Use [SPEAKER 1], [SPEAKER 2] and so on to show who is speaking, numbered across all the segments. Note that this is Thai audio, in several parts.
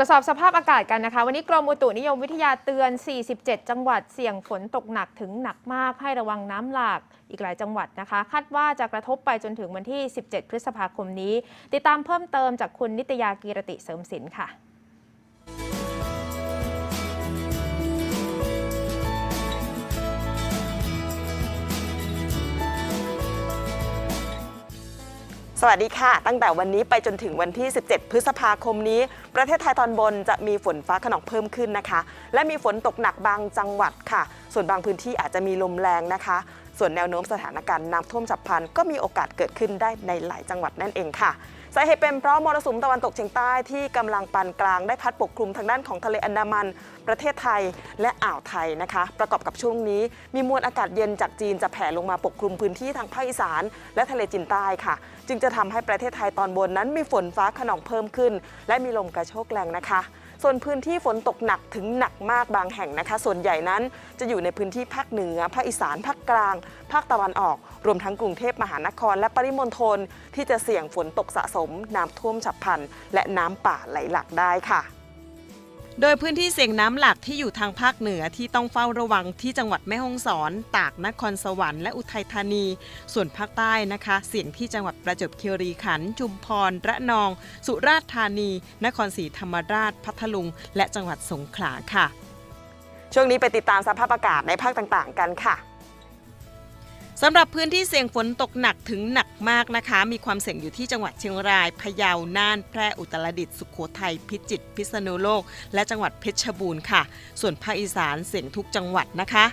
[SPEAKER 1] ตรวจสอบสภาพอากาศกันนะคะ วันนี้กรมอุตุนิยมวิทยาเตือน 47 จังหวัดเสี่ยงฝนตกหนักถึงหนักมากให้ระวังน้ำหลากอีกหลายจังหวัดนะคะ คาดว่าจะกระทบไปจนถึงวันที่ 17 พฤษภาคมนี้ ติดตามเพิ่มเติมจากคุณนิตยากีรติเสริมสินค่ะ
[SPEAKER 2] สวัสดีค่ะ ตั้งแต่วันนี้ไปจนถึงวันที่ 17 พฤษภาคมนี้ ประเทศไทยตอนบนจะมีฝนฟ้าขนองเพิ่มขึ้นนะคะ และมีฝนตกหนักบางจังหวัดค่ะ ส่วนบางพื้นที่อาจจะมีลมแรงนะคะ ส่วนแนวโน้มสถานการณ์น้ำท่วมฉับพลันก็มีโอกาสเกิดขึ้นได้ในหลายจังหวัดนั่นเองค่ะสาเหตุเป็นเพราะมรสุมตะวันตกเฉียงใต้ที่กำลังปานกลางได้พัดปกคลุมทางด้านของทะเลอันดามัน ประเทศไทยและอ่าวไทยนะคะ ประกอบกับช่วงนี้มีมวลอากาศเย็นจากจีนจะแผ่ลงมาปกคลุมพื้นที่ทางภาคอีสาน และทะเลจีนใต้ค่ะ จึงจะทำให้ประเทศไทยตอนบนนั้นมีฝนฟ้าขนองเพิ่มขึ้น และมีลมกระโชกแรงนะคะ ส่วนพื้นที่ฝนตกหนักถึงหนักมากบางแห่งนะคะ ส่วนใหญ่นั้นจะอยู่ในพื้นที่ภาคเหนือ ภาคอีสาน ภาคกลาง ภาคตะวันออก รวมทั้งกรุงเทพมหานคร และปริมณฑลที่จะเสี่ยงฝนตกสะสม น้ำท่วมฉับพลัน และน้ำป่าไหลหลากได้ค่ะ
[SPEAKER 3] โดยพื้นที่เสี่ยงน้ำหลักที่อยู่ทางภาคเหนือที่ต้องเฝ้าระวังที่จังหวัดแม่ฮ่องสอน ตากนครสวรรค์และอุทัยธานี ส่วนภาคใต้นะคะ เสี่ยงที่จังหวัดประจวบคีรีขันธ์จุมพร ระนอง สุราษฎร์ธานี นครศรีธรรมราช พัทลุง และจังหวัดสงขลาค่ะ
[SPEAKER 2] ช่วงนี้ไปติดตามสภาพอากาศในภาคต่างๆ กันค่ะ
[SPEAKER 3] สำหรับพื้นที่เสี่ยงฝนตกหนักถึงหนักมากนะคะ มีความเสี่ยงอยู่ที่จังหวัดเชียงราย พะเยา น่าน แพร่ อุตรดิตถ์ สุโขทัย พิจิตร พิษณุโลก และจังหวัดเพชรบูรณ์ค่ะ ส่วนภาคอีสานเสี่ยงทุกจังหวัดนะคะ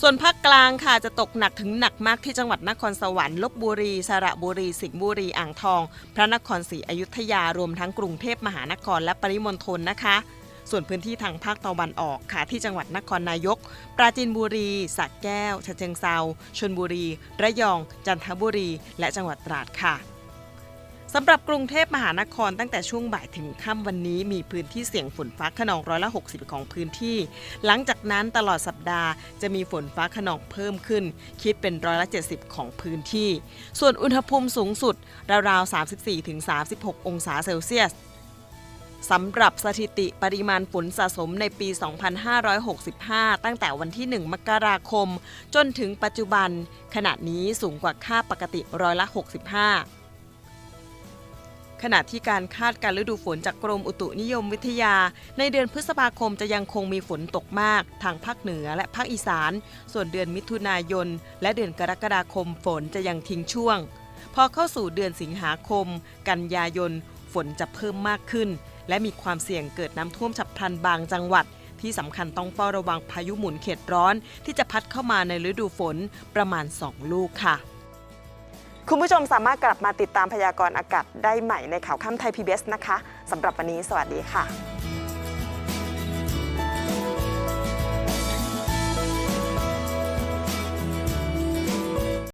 [SPEAKER 3] ส่วนภาคกลางค่ะจะตกหนักถึงหนักมากที่จังหวัดนครสวรรค์ ลบบุรี สระบุรี สิงห์บุรี อ่างทอง พระนครศรีอยุธยา รวมทั้งกรุงเทพมหานครและปริมณฑลนะคะ ส่วนพื้นที่ทางภาคตะวันออกค่ะที่จังหวัดนครนายก ปราจีนบุรีสระแก้วฉะเชิงเซาชลบุรี ระยอง จันทบุรี และจังหวัดตราดค่ะสำหรับกรุงเทพมหานครตั้งแต่ช่วงบ่ายถึงค่ำวันนี้มีพื้นที่เสี่ยงฝนฟ้าขนองร้อยละ 60 ของพื้นที่ หลังจากนั้นตลอดสัปดาห์จะมีฝนฟ้าขนองเพิ่มขึ้น คิดเป็นร้อยละ 70 ของพื้นที่ ส่วนอุณหภูมิสูงสุดราวๆ 34-36 องศาเซลเซียส สำหรับสถิติปริมาณฝนสะสมในปี 2565 ตั้งแต่วันที่ 1 มกราคม จนถึงปัจจุบัน ขณะนี้สูงกว่าค่าปกติร้อยละ 65ขณะที่การคาดการฤดูฝนจากกรมอุตุนิยมวิทยา ในเดือนพฤษภาคมจะยังคงมีฝนตกมาก ทางภาคเหนือและภาคอีสาน ส่วนเดือนมิถุนายน และเดือนกรกฎาคมฝนจะยังทิ้งช่วง พอเข้าสู่เดือนสิงหาคม กันยายน ฝนจะเพิ่มมากขึ้น และมีความเสี่ยงเกิดน้ำท่วมฉับพลันบางจังหวัด ที่สำคัญต้องเฝ้าระวังพายุหมุนเขตร้อน ที่จะพัดเข้ามาในฤดูฝนประมาณ 2 ลูกค่ะ
[SPEAKER 2] คุณผู้ชมสามารถกลับมาติดตามพยากรณ์อากาศได้ใหม่ในข่าวค่ำไทย PBS นะคะสำหรับวันนี้ สวัสดีค่ะ